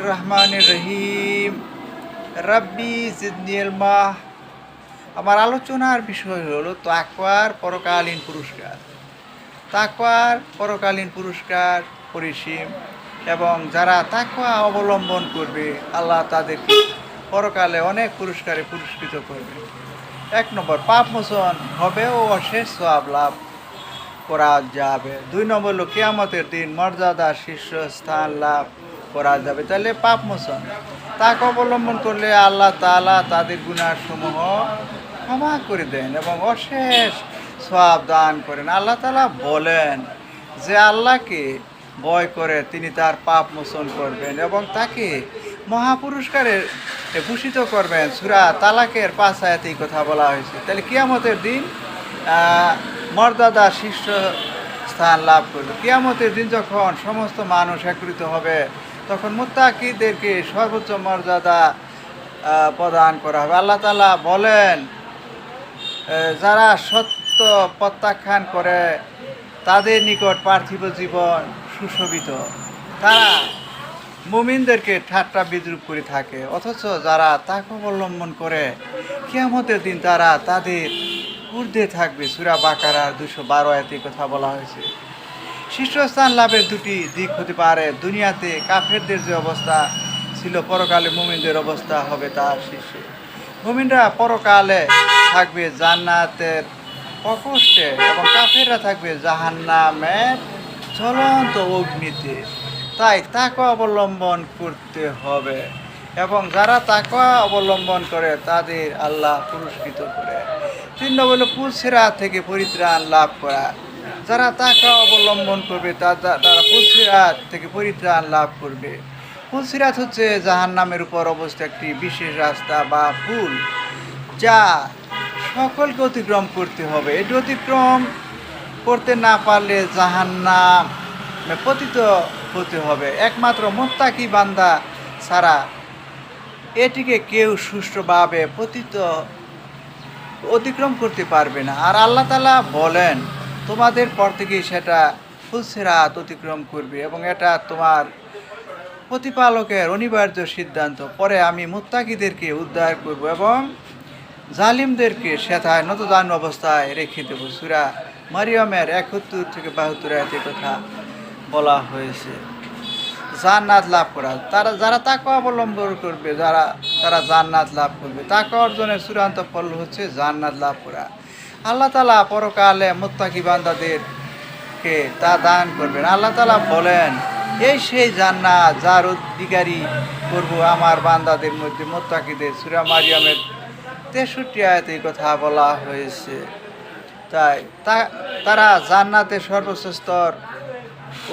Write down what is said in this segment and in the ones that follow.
রহমানের রহিম। আমার আলোচনার বিষয় হলো তাকওয়ার পরকালীন পুরস্কার। তাকওয়ার পরকালীন পুরস্কার পরিসীম এবং যারা তাকওয়া অবলম্বন করবে, আল্লাহ তাদেরকে পরকালে অনেক পুরস্কারে পুরস্কৃত করবে। এক নম্বর, পাপ মোচন হবে ও অশেষ সব লাভ। করা যাবে। দুই নম্বর হলো কেয়ামতের দিন মর্যাদা, শীর্ষস্থান লাভ করা যাবে। তাহলে পাপ মোচন। তাকে অবলম্বন করলে আল্লাহ তালা তাদের গুনার সমূহ ক্ষমা করে দেন এবং অশেষ সব দান করেন। আল্লাহ তালা বলেন যে আল্লাহকে ভয় করে তিনি তার পাপ মোচন করবেন এবং তাকে মহাপুরস্কারে ভূষিত করবেন। সুরা তালাকের আয়াতে কথা বলা হয়েছে। তাহলে কিয়ামতের দিন মর্যাদা শীর্ষ স্থান লাভ করবে কিয়ামতের দিন যখন সমস্ত মানুষ একত্রিত হবে, তখন মুত্তাকিদেরকে সর্বোচ্চ মর্যাদা প্রদান করা হবে। আল্লাহ তালা বলেন যারা সত্য প্রত্যাখ্যান করে, তাদের নিকট পার্থিব জীবন সুশোভিত। তারা মুমিনদেরকে ঠাট্টা বিদ্রুপ করে থাকে, অথচ যারা তাকে অবলম্বন করে, কিয়ামতের দিন তারা তাদের ঊর্ধ্বে থাকবে সুরা বাকারা দুশো বারো এতে কথা বলা হয়েছে। শীর্ষস্থান লাভের দুটি দিক হতে পারে। দুনিয়াতে কাফেরদের যে অবস্থা ছিল, পরকালে মুমিনদের অবস্থা হবে তার শীর্ষে। মুমিনরা পরকালে থাকবে জান্নাতের প্রকোষ্ঠে এবং কাফেররা থাকবে জাহান্নামের জ্বলন্ত অগ্নিতে। তাই তাকে অবলম্বন করতে হবে এবং যারা তাকে অবলম্বন করে, তাদের আল্লাহ পুরস্কৃত করে। তিন নম্বর হলো পুলসেরা থেকে পরিত্রাণ লাভ করা। যারা তাকে অবলম্বন করবে তারা পুলসিরাত থেকে পরিত্রাণ লাভ করবে। পুলসিরাত হচ্ছে জাহান নামের উপর অবস্থিত একটি বিশেষ রাস্তা বা পুল যা সকলকে অতিক্রম করতে হবে। এটি অতিক্রম করতে না পারলে জাহান্নাম পতিত হতে হবে। একমাত্র মোত্তাকি বান্দা ছাড়া এটিকে কেউ সুষ্ঠুভাবে পতিত অতিক্রম করতে পারবে না। আর আল্লাহ তালা বলেন, তোমাদের পর থেকেই সেটা ফুলসেরাত অতিক্রম করবে এবং এটা তোমার প্রতিপালকের অনিবার্য সিদ্ধান্ত। পরে আমি মুত্তাকিদেরকে উদ্ধার করব এবং জালিমদেরকে সেথায় নতদান অবস্থায় রেখে দেব। সুরা মারিয়মের একত্তর থেকে বাহাত্তর এতে কথা বলা হয়েছে। জান্নাত লাভ করা। তারা, যারা তাকে অবলম্বন করবে, যারা, তারা জান্নাত লাভ করবে। তাকে অর্জনের চূড়ান্ত ফল হচ্ছে জান্নাত লাভ করা। আল্লাহ তালা পরকালে মুত্তাকি বান্দাদেরকে তা দান করবেন। আল্লাহ তালা বলেন, এই সেই জান্নাত যার অধিকারী করব আমার বান্দাদের মধ্যে মোত্তাকিদের। সুরা মারিয়ামের তেষট্টি আয়াতে কথা বলা হয়েছে। তাই তারা জান্নাতের স্তর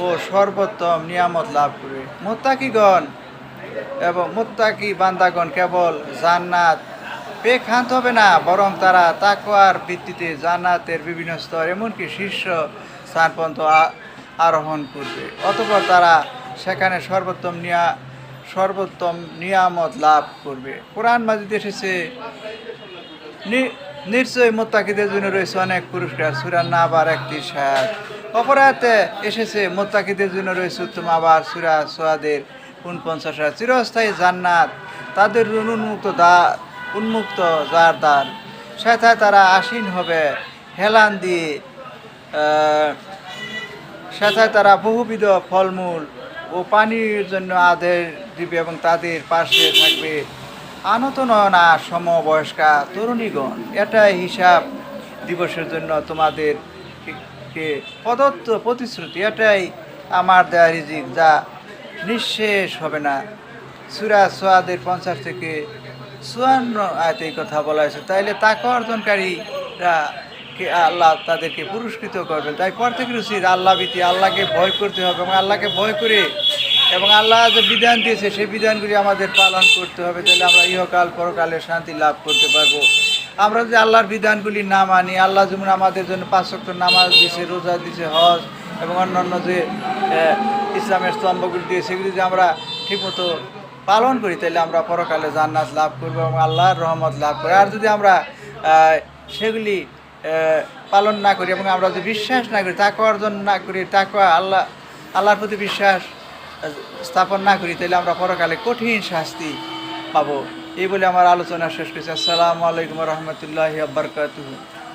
ও সর্বোত্তম নিয়ামত লাভ করবে মোত্তাকিগণ এবং মোত্তাকি বান্দাগণ কেবল জান্নাত পেয়ে খান্ত হবে না, বরং তারা তাকওয়ার ভিত্তিতে জান্নাতের বিভিন্ন স্তর, এমনকি শীর্ষ স্থান পর্যন্ত আরোহণ করবে। অতঃপর তারা সেখানে সর্বোত্তম নিয়া, সর্বোত্তম নিয়ামত লাভ করবে। কোরআন মাজিদ এসেছে নিশ্চয়ই মোত্তাকিদের জন্য রয়েছে অনেক পুরস্কার সুরান না আবার একটি সাত অপরাধে এসেছে মোত্তাকিদের জন্য রয়েছে উত্তম আবার সুরা সোয়াদের উনপঞ্চাশ চিরস্থায়ী জান্নাত, তাদের উন্মুক্ত দা, উন্মুক্ত যার দ্বার। সেথায় তারা আসীন হবে, হেলান দিয়ে সেথায় তারা বহুবিধ ফলমূল ও পানির জন্য আদের দিবে এবং তাদের পাশে থাকবে আনত নয়না সমবয়স্কা তরুণীগণ। এটাই হিসাব দিবসের জন্য তোমাদের কে- কে প্রদত্ত প্রতিশ্রুতি, এটাই আমার দেয়া রিজিক যা নিঃশেষ হবে না। সুরা সোয়াদের পঞ্চাশ থেকে চুয়ান্ন আয়তে এই কথা বলা হয়েছে। তাইলে তাকে অর্জনকারীরা আল্লাহ তাদেরকে পুরস্কৃত করবেন। তাই প্রত্যেকের উচিত আল্লাহ ভীতি, আল্লাহকে ভয় করতে হবে এবং আল্লাহকে ভয় করে এবং আল্লাহ যে বিধান দিয়েছে, সেই বিধানগুলি আমাদের পালন করতে হবে। তাহলে আমরা ইহকাল পরকালে শান্তি লাভ করতে পারব। আমরা যদি আল্লাহর বিধানগুলি না মানি, আল্লাহ যেমন আমাদের জন্য পাঁচ নামাজ দিছে, রোজা দিছে, হজ এবং অন্যান্য যে ইসলামের স্তম্ভগুলি দিয়ে সেগুলি যদি আমরা ঠিকমতো পালন করি, তাহলে আমরা পরকালে জান্নাত লাভ করব এবং আল্লাহর রহমত লাভ করি আর যদি আমরা সেগুলি পালন না করি এবং আমরা যদি বিশ্বাস না করি তাকে অর্জন না করি তাকে আল্লাহ, আল্লাহর প্রতি বিশ্বাস স্থাপন না করি, তাহলে আমরা পরকালে কঠিন শাস্তি পাবো। এই বলে আমার আলোচনা শেষ করছি। আসসালামু আলাইকুম রহমতুল্লাহ আবরকাত